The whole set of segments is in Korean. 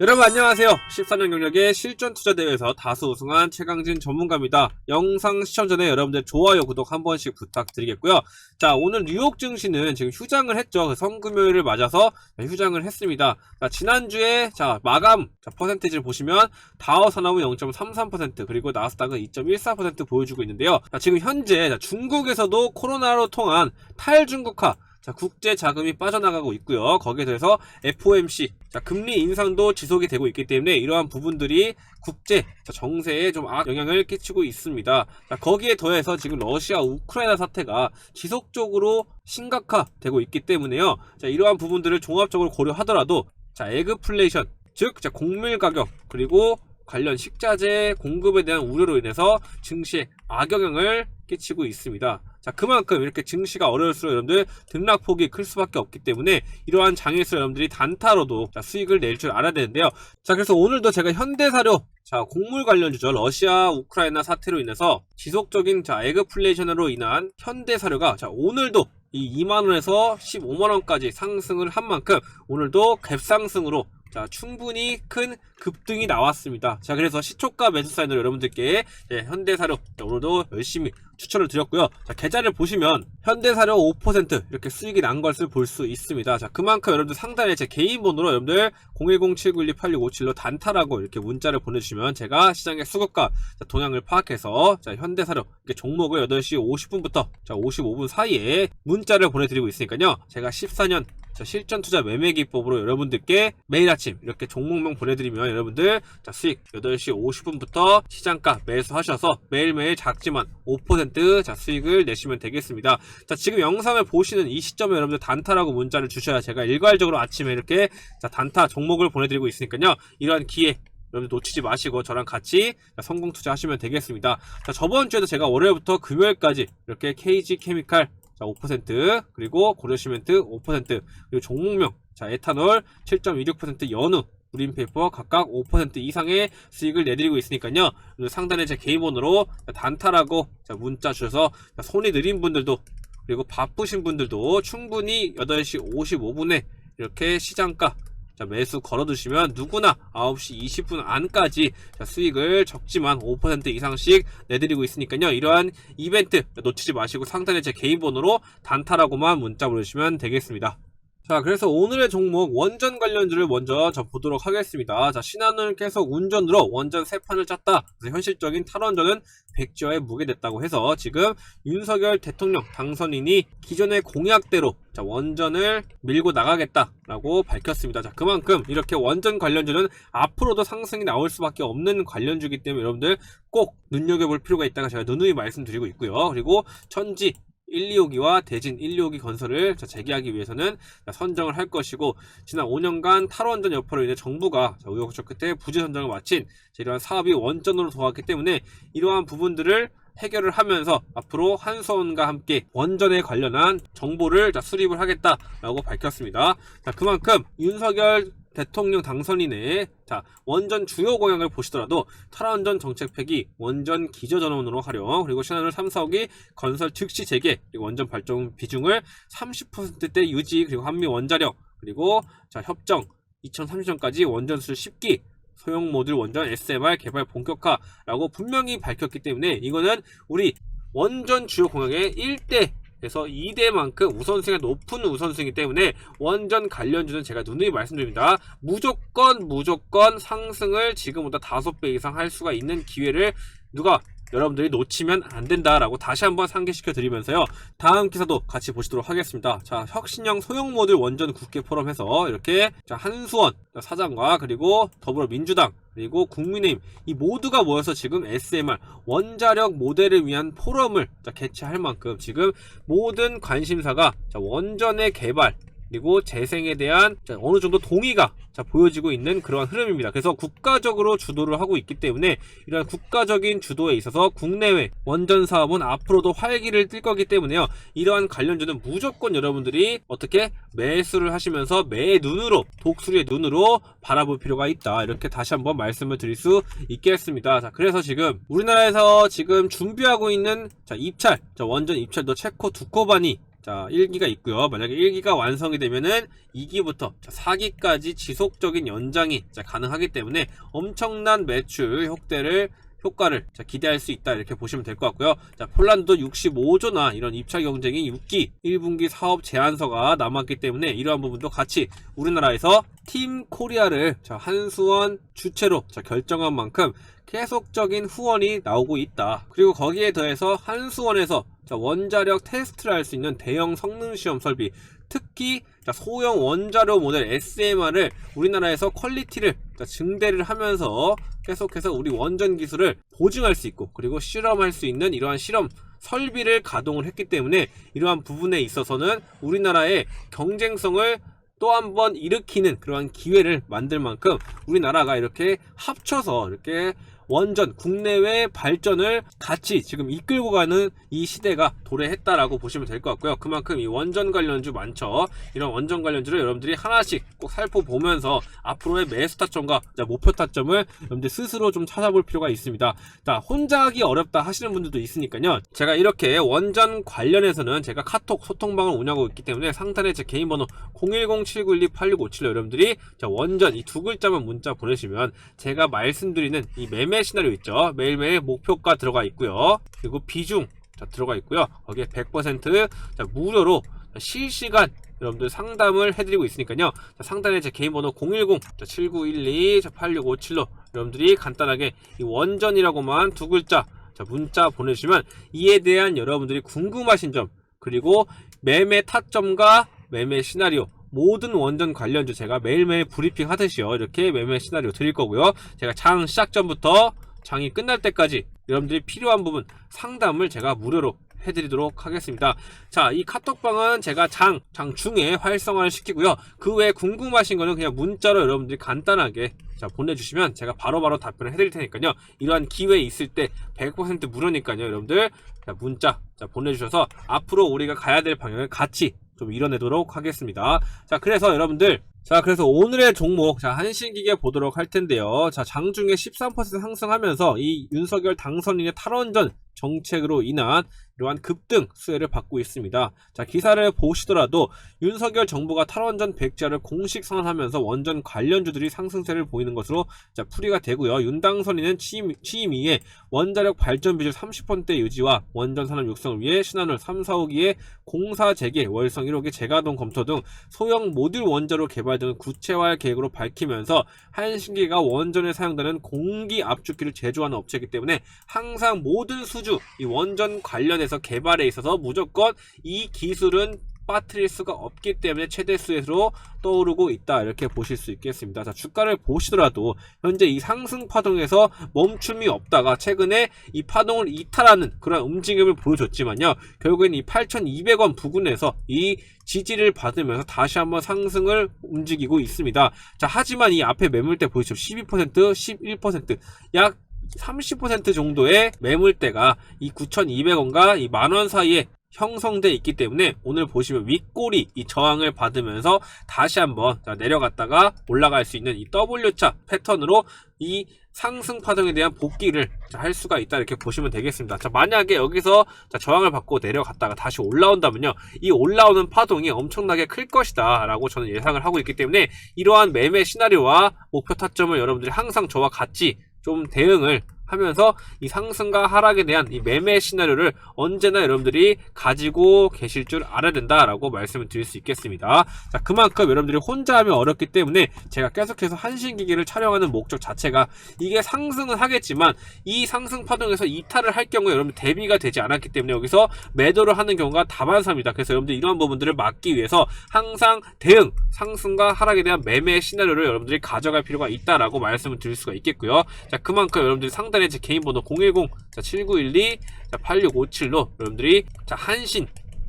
여러분 안녕하세요. 14년 경력의 실전 투자 대회에서 다수 우승한 최강진 전문가입니다. 영상 시청 전에 여러분들 좋아요, 구독 한 번씩 부탁드리겠고요. 자, 오늘 뉴욕 증시는 지금 휴장을 했죠. 그 성금요일을 맞아서 휴장을 했습니다. 자, 지난주에 자, 마감 자, 퍼센테이지를 보시면 다우 산업은 0.33% 그리고 나스닥은 2.14% 보여주고 있는데요. 자, 지금 현재 자, 중국에서도 코로나로 통한 탈중국화 자, 국제 자금이 빠져나가고 있고요. 거기에 대해서 FOMC, 자, 금리 인상도 지속이 되고 있기 때문에 이러한 부분들이 국제 자, 정세에 좀악 영향을 끼치고 있습니다. 자, 거기에 더해서 지금 러시아 우크라이나 사태가 지속적으로 심각화되고 있기 때문에요. 자, 이러한 부분들을 종합적으로 고려하더라도 자, 에그플레이션, 즉 자, 곡물 가격 그리고 관련 식자재 공급에 대한 우려로 인해서 증시에 악영향을 끼치고 있습니다. 자, 그만큼 이렇게 증시가 어려울수록 여러분들 등락폭이 클 수밖에 없기 때문에 이러한 장애에서 여러분들이 단타로도 자, 수익을 낼 줄 알아야 되는데요. 자, 그래서 오늘도 제가 현대사료 자, 곡물 관련주죠. 러시아, 우크라이나 사태로 인해서 지속적인 자, 에그플레이션으로 인한 현대사료가 자, 오늘도 이 2만원에서 15만원까지 상승을 한 만큼 오늘도 갭상승으로 자, 충분히 큰 급등이 나왔습니다. 자, 그래서 시초가 매수 사인으로 여러분들께 예, 현대사료 자, 오늘도 열심히 추천을 드렸고요. 자, 계좌를 보시면 현대사료 5% 이렇게 수익이 난 것을 볼 수 있습니다. 자, 그만큼 여러분들 상단에 제 개인 번호로 여러분들 010-7912-8657로 단타라고 이렇게 문자를 보내주시면 제가 시장의 수급과 자, 동향을 파악해서 자, 현대사료 이렇게 종목을 8시 50분부터 자, 55분 사이에 문자 를 보내드리고 있으니까요. 제가 14년 자, 실전 투자 매매 기법으로 여러분들께 매일 아침 이렇게 종목명 보내드리면 여러분들 자, 수익 8시 50분부터 시장가 매수하셔서 매일매일 작지만 5%자 수익을 내시면 되겠습니다. 자, 지금 영상을 보시는 이 시점에 여러분들 단타라고 문자를 주셔야 제가 일괄적으로 아침에 이렇게 자, 단타 종목을 보내드리고 있으니까요. 이러한 기회 여러분 놓치지 마시고 저랑 같이 성공 투자하시면 되겠습니다. 자, 저번 주에도 제가 월요일부터 금요일까지 이렇게 KG 케미칼 자, 5% 그리고 고려시멘트 5% 그리고 종목명 자, 에탄올 7.26% 연우 그린페이퍼 각각 5% 이상의 수익을 내드리고 있으니까요. 상단에 제 개인 번호로 단타라고 자, 문자 주셔서 자, 손이 느린 분들도 그리고 바쁘신 분들도 충분히 8시 55분에 이렇게 시장가 자, 매수 걸어두시면 누구나 9시 20분 안까지 자, 수익을 적지만 5% 이상씩 내드리고 있으니까요. 이러한 이벤트 놓치지 마시고 상단에 제 개인 번호로 단타라고만 문자 보내주시면 되겠습니다. 자, 그래서 오늘의 종목 원전 관련주를 먼저 저 보도록 하겠습니다. 자, 신한을 계속 운전으로 원전 세 판을 짰다. 그래서 현실적인 탈원전은 백지화에 무게됐다고 해서 지금 윤석열 대통령 당선인이 기존의 공약대로 자, 원전을 밀고 나가겠다라고 밝혔습니다. 자, 그만큼 이렇게 원전 관련주는 앞으로도 상승이 나올 수밖에 없는 관련주기 때문에 여러분들 꼭 눈여겨볼 필요가 있다가 제가 누누이 말씀드리고 있고요. 그리고 천지 1, 2호기와 대진 1, 2호기 건설을 재개하기 위해서는 선정을 할 것이고 지난 5년간 탈원전 여파로 인해 정부가 의혹적 끝에 부재 선정을 마친 이러한 사업이 원전으로 돌아갔기 때문에 이러한 부분들을 해결을 하면서 앞으로 한수원과 함께 원전에 관련한 정보를 수립을 하겠다라고 밝혔습니다. 자, 그만큼 윤석열 대통령 당선인의 자 원전 주요 공약을 보시더라도 탈원전 정책팩이 원전 기저 전원으로 활용 그리고 신한울 3, 4억이 건설 즉시 재개 그리고 원전 발전 비중을 30%대 유지 그리고 한미 원자력 그리고 자 협정 2030년까지 원전술 10기 소형 모듈 원전 SMR 개발 본격화라고 분명히 밝혔기 때문에 이거는 우리 원전 주요 공약의 1대 그래서 2대만큼 우선승이 높은 우선승이기 때문에 원전 관련주는 제가 누누이 말씀드립니다. 무조건 무조건 상승을 지금보다 5배 이상 할 수가 있는 기회를 누가 여러분들이 놓치면 안 된다라고 다시 한번 상기시켜 드리면서요. 다음 기사도 같이 보시도록 하겠습니다. 자, 혁신형 소형 모듈 원전 국회 포럼에서 이렇게 자, 한수원 사장과 그리고 더불어민주당 그리고 국민의힘 이 모두가 모여서 지금 SMR 원자력 모델을 위한 포럼을 자, 개최할 만큼 지금 모든 관심사가 자, 원전의 개발 그리고 재생에 대한 어느 정도 동의가 보여지고 있는 그러한 흐름입니다. 그래서 국가적으로 주도를 하고 있기 때문에 이러한 국가적인 주도에 있어서 국내외 원전 사업은 앞으로도 활기를 띨 거기 때문에요. 이러한 관련주는 무조건 여러분들이 어떻게 매수를 하시면서 매 눈으로 독수리의 눈으로 바라볼 필요가 있다. 이렇게 다시 한번 말씀을 드릴 수 있겠습니다. 자, 그래서 지금 우리나라에서 지금 준비하고 있는 자, 입찰, 자, 원전 입찰도 체코 두코반이 자, 1기가 있고요. 만약에 1기가 완성이 되면은 2기부터 4기까지 지속적인 연장이 자, 가능하기 때문에 엄청난 매출 효과를 효과를 자, 기대할 수 있다 이렇게 보시면 될 것 같고요. 자, 폴란드도 65조나 이런 입찰 경쟁이 6기 1분기 사업 제안서가 남았기 때문에 이러한 부분도 같이 우리나라에서 팀 코리아를 자, 한수원 주체로 자, 결정한 만큼 계속적인 후원이 나오고 있다. 그리고 거기에 더해서 한수원에서 자, 원자력 테스트를 할 수 있는 대형 성능 시험 설비 특히 자, 소형 원자로 모델 SMR을 우리나라에서 퀄리티를 자, 증대를 하면서 계속해서 우리 원전 기술을 보증할 수 있고 그리고 실험할 수 있는 이러한 실험 설비를 가동을 했기 때문에 이러한 부분에 있어서는 우리나라의 경쟁성을 또 한 번 일으키는 그러한 기회를 만들 만큼 우리나라가 이렇게 합쳐서 이렇게 원전 국내외 발전을 같이 지금 이끌고 가는 이 시대가 도래했다라고 보시면 될 것 같고요. 그만큼 이 원전 관련주 많죠. 이런 원전 관련주를 여러분들이 하나씩 꼭 살펴보면서 앞으로의 매수 타점과 자, 목표 타점을 여러분들 스스로 좀 찾아볼 필요가 있습니다. 자, 혼자 하기 어렵다 하시는 분들도 있으니까요. 제가 이렇게 원전 관련해서는 제가 카톡 소통방을 운영하고 있기 때문에 상단에 제 개인 번호 010-7912-8657로 여러분들이 자, 원전 이 두 글자만 문자 보내시면 제가 말씀드리는 이 매매 시나리오 있죠. 매일매일 목표가 들어가 있고요. 그리고 비중 자, 들어가 있고요. 거기에 100% 자, 무료로 자, 실시간 여러분들 상담을 해드리고 있으니까요. 자, 상단에 제 개인 번호 010-7912-8657로 여러분들이 간단하게 이 원전이라고만 두 글자 자, 문자 보내주시면 이에 대한 여러분들이 궁금하신 점 그리고 매매 타점과 매매 시나리오 모든 원전 관련주 제가 매일매일 브리핑 하듯이요 이렇게 매매 시나리오 드릴 거고요 제가 장 시작 전부터 장이 끝날 때까지 여러분들이 필요한 부분 상담을 제가 무료로 해드리도록 하겠습니다. 자, 이 카톡방은 제가 장, 장 중에 활성화를 시키고요. 그 외에 궁금하신 거는 그냥 문자로 여러분들이 간단하게 자, 보내주시면 제가 바로바로 답변을 해드릴 테니까요. 이러한 기회 있을 때 100% 무료니까요. 여러분들 자, 문자 자, 보내주셔서 앞으로 우리가 가야 될 방향을 같이 좀 이뤄내도록 하겠습니다. 자, 그래서 여러분들 자, 그래서 오늘의 종목, 자, 한신기계 보도록 할 텐데요. 자, 장중에 13% 상승하면서 이 윤석열 당선인의 탈원전 정책으로 인한 이러한 급등 수혜를 받고 있습니다. 자, 기사를 보시더라도 윤석열 정부가 탈원전 백지화를 공식 선언하면서 원전 관련주들이 상승세를 보이는 것으로 자, 풀이가 되고요. 윤 당선인은 취임, 취임 이에 원자력 발전 비율 30%대 유지와 원전 산업 육성을 위해 신한울 3, 4호기의 공사 재개, 월성 1호기 재가동 검토 등 소형 모듈 원자로 개발 등을 구체화할 계획으로 밝히면서 한신기가 원전에 사용되는 공기 압축기를 제조하는 업체이기 때문에 항상 모든 수주 이 원전 관련해서 개발에 있어서 무조건 이 기술은 빠뜨릴 수가 없기 때문에 최대 수혜로 떠오르고 있다 이렇게 보실 수 있겠습니다. 자 주가를 보시더라도 현재 이 상승 파동에서 멈춤이 없다가 최근에 이 파동을 이탈하는 그런 움직임을 보여줬지만요. 결국엔 이 8,200원 부근에서 이 지지를 받으면서 다시 한번 상승을 움직이고 있습니다. 자 하지만 이 앞에 매물대 보이시죠? 12% 11%약 30% 정도의 매물대가 이 9,200원과 이 만원 사이에 형성돼 있기 때문에 오늘 보시면 윗골이 이 저항을 받으면서 다시 한번 자, 내려갔다가 올라갈 수 있는 이 W자 패턴으로 이 상승 파동에 대한 복귀를 자, 할 수가 있다 이렇게 보시면 되겠습니다. 자, 만약에 여기서 자, 저항을 받고 내려갔다가 다시 올라온다면요. 이 올라오는 파동이 엄청나게 클 것이다 라고 저는 예상을 하고 있기 때문에 이러한 매매 시나리오와 목표 타점을 여러분들이 항상 저와 같이 좀 대응을 하면서 이 상승과 하락에 대한 이 매매 시나리오를 언제나 여러분들이 가지고 계실 줄 알아야 된다라고 말씀을 드릴 수 있겠습니다. 자, 그만큼 여러분들이 혼자 하면 어렵기 때문에 제가 계속해서 한신기기를 촬영하는 목적 자체가 이게 상승은 하겠지만 이 상승 파동에서 이탈을 할 경우에 여러분 대비가 되지 않았기 때문에 여기서 매도를 하는 경우가 다반사입니다. 그래서 여러분들 이런 부분들을 막기 위해서 항상 대응, 상승과 하락에 대한 매매 시나리오를 여러분들이 가져갈 필요가 있다라고 말씀을 드릴 수가 있겠고요. 자, 그만큼 여러분들이 상단에 제 개인 번호 010 자, 7912 자, 8657로 여러분들이 자, 한신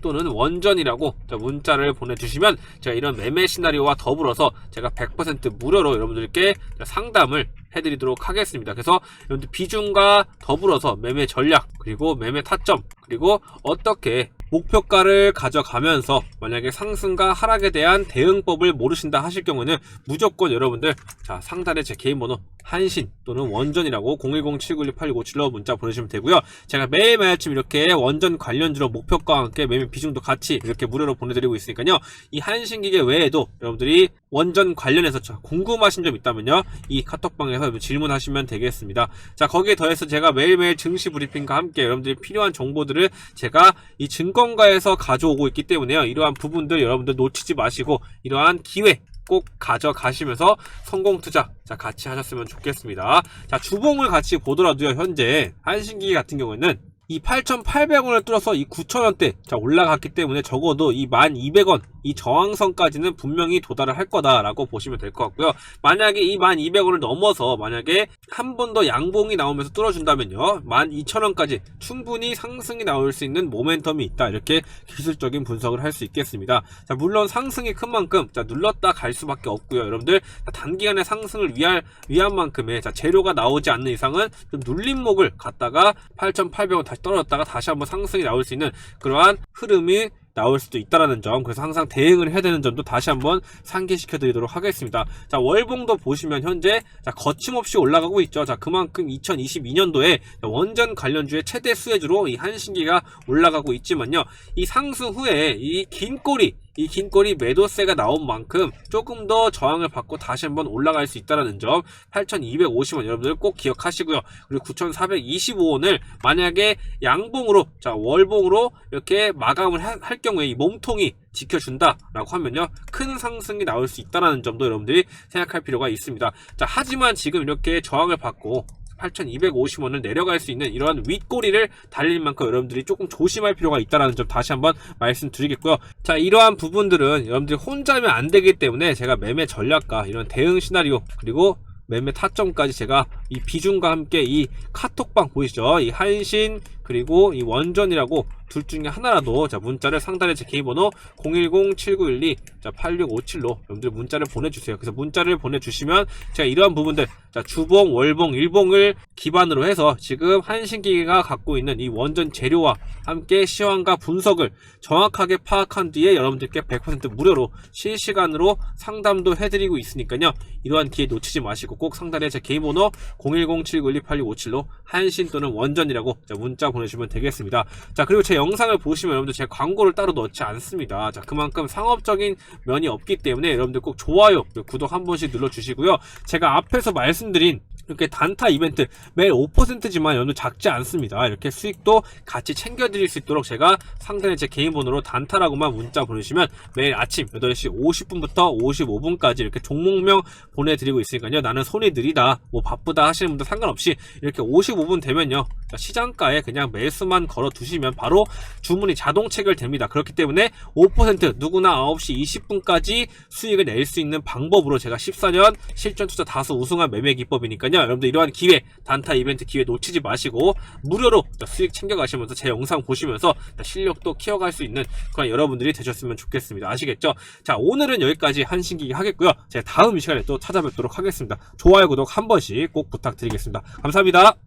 또는 원전이라고 자, 문자를 보내주시면 제가 이런 매매 시나리오와 더불어서 제가 100% 무료로 여러분들께 자, 상담을 해드리도록 하겠습니다. 그래서 여러분들 비중과 더불어서 매매 전략 그리고 매매 타점 그리고 어떻게 목표가를 가져가면서 만약에 상승과 하락에 대한 대응법을 모르신다 하실 경우는 무조건 여러분들 자 상단에 제 개인 번호 한신 또는 원전이라고 010-791-8657로 문자 보내주시면 되고요. 제가 매일매일 아침 이렇게 원전 관련주로 목표가와 함께 매매 비중도 같이 이렇게 무료로 보내드리고 있으니까요. 이 한신 기계 외에도 여러분들이 원전 관련해서 저 궁금하신 점 있다면요. 이 카톡방에서 질문하시면 되겠습니다. 자, 거기에 더해서 제가 매일매일 증시 브리핑과 함께 여러분들이 필요한 정보들을 제가 이 증권가에서 가져오고 있기 때문에요. 이러한 부분들 여러분들 놓치지 마시고 이러한 기회 꼭 가져가시면서 성공 투자 자 같이 하셨으면 좋겠습니다. 자 주봉을 같이 보더라도요 현재 한신기계 같은 경우에는 이 8,800원을 뚫어서 이 9,000원대 자 올라갔기 때문에 적어도 이 1,200원 이 저항선까지는 분명히 도달을 할 거다라고 보시면 될 것 같고요. 만약에 이 1,200원을 넘어서 만약에 한 번 더 양봉이 나오면서 뚫어준다면요. 12,000원까지 충분히 상승이 나올 수 있는 모멘텀이 있다. 이렇게 기술적인 분석을 할 수 있겠습니다. 자, 물론 상승이 큰 만큼 자, 눌렀다 갈 수밖에 없고요. 여러분들 자, 단기간에 상승을 위할 위한 만큼의 자, 재료가 나오지 않는 이상은 좀 눌림목을 갖다가 8,800원 다시 떨어졌다가 다시 한번 상승이 나올 수 있는 그러한 흐름이 나올 수도 있다라는 점. 그래서 항상 대응을 해야 되는 점도 다시 한번 상기시켜 드리도록 하겠습니다. 자 월봉도 보시면 현재 자 거침없이 올라가고 있죠. 자 그만큼 2022년도에 원전 관련주의 최대 수혜주로 이 한신기가 올라가고 있지만요. 이 상승 후에 이 긴 꼬리 이긴 꼬리 매도세가 나온 만큼 조금 더 저항을 받고 다시 한번 올라갈 수 있다는 점 8,250원 여러분들 꼭 기억하시고요. 그리고 9,425원을 만약에 양봉으로 자 월봉으로 이렇게 마감을 하- 할 경우에 이 몸통이 지켜준다라고 하면요. 큰 상승이 나올 수 있다는 점도 여러분들이 생각할 필요가 있습니다. 자 하지만 지금 이렇게 저항을 받고 8,250원을 내려갈 수 있는 이러한 윗꼬리를 달릴 만큼 여러분들이 조금 조심할 필요가 있다는 점 다시 한번 말씀드리겠고요. 자, 이러한 부분들은 여러분들이 혼자면 안 되기 때문에 제가 매매 전략과 이런 대응 시나리오 그리고 매매 타점까지 제가 이 비중과 함께 이 카톡방 보이시죠? 이 한신 그리고 이 원전이라고 둘 중에 하나라도 자 문자를 상단에 제 개인 번호 010-7912-8657로 여러분들 문자를 보내주세요. 그래서 문자를 보내주시면 제가 이러한 부분들 자 주봉, 월봉, 일봉을 기반으로 해서 지금 한신기계가 갖고 있는 이 원전 재료와 함께 시황과 분석을 정확하게 파악한 뒤에 여러분들께 100% 무료로 실시간으로 상담도 해드리고 있으니까요. 이러한 기회 놓치지 마시고 꼭 상단에 제 개인 번호 010-7912-8657로 한신 또는 원전이라고 자, 문자 보내주시면 되겠습니다. 자 그리고 제 영상을 보시면 여러분들 제 광고를 따로 넣지 않습니다. 자 그만큼 상업적인 면이 없기 때문에 여러분들 꼭 좋아요, 구독 한 번씩 눌러주시고요. 제가 앞에서 말씀드린 이렇게 단타 이벤트 매일 5%지만 여러분 작지 않습니다. 이렇게 수익도 같이 챙겨드릴 수 있도록 제가 상단에 제 개인 번호로 단타라고만 문자 보내시면 매일 아침 8시 50분부터 55분까지 이렇게 종목명 보내드리고 있으니까요. 나는 손이 느리다, 뭐 바쁘다 하시는 분들 상관없이 이렇게 55분 되면요. 시장가에 그냥 매수만 걸어 두시면 바로 주문이 자동 체결됩니다. 그렇기 때문에 5% 누구나 9시 20분까지 수익을 낼 수 있는 방법으로 제가 14년 실전 투자 다수 우승한 매매 기법이니까요. 여러분들 이러한 기회, 단타 이벤트 기회 놓치지 마시고 무료로 수익 챙겨가시면서 제 영상 보시면서 실력도 키워갈 수 있는 그런 여러분들이 되셨으면 좋겠습니다. 아시겠죠? 자, 오늘은 여기까지 한신기기 하겠고요. 제가 다음 이 시간에 또 찾아뵙도록 하겠습니다. 좋아요, 구독 한 번씩 꼭 부탁드리겠습니다. 감사합니다.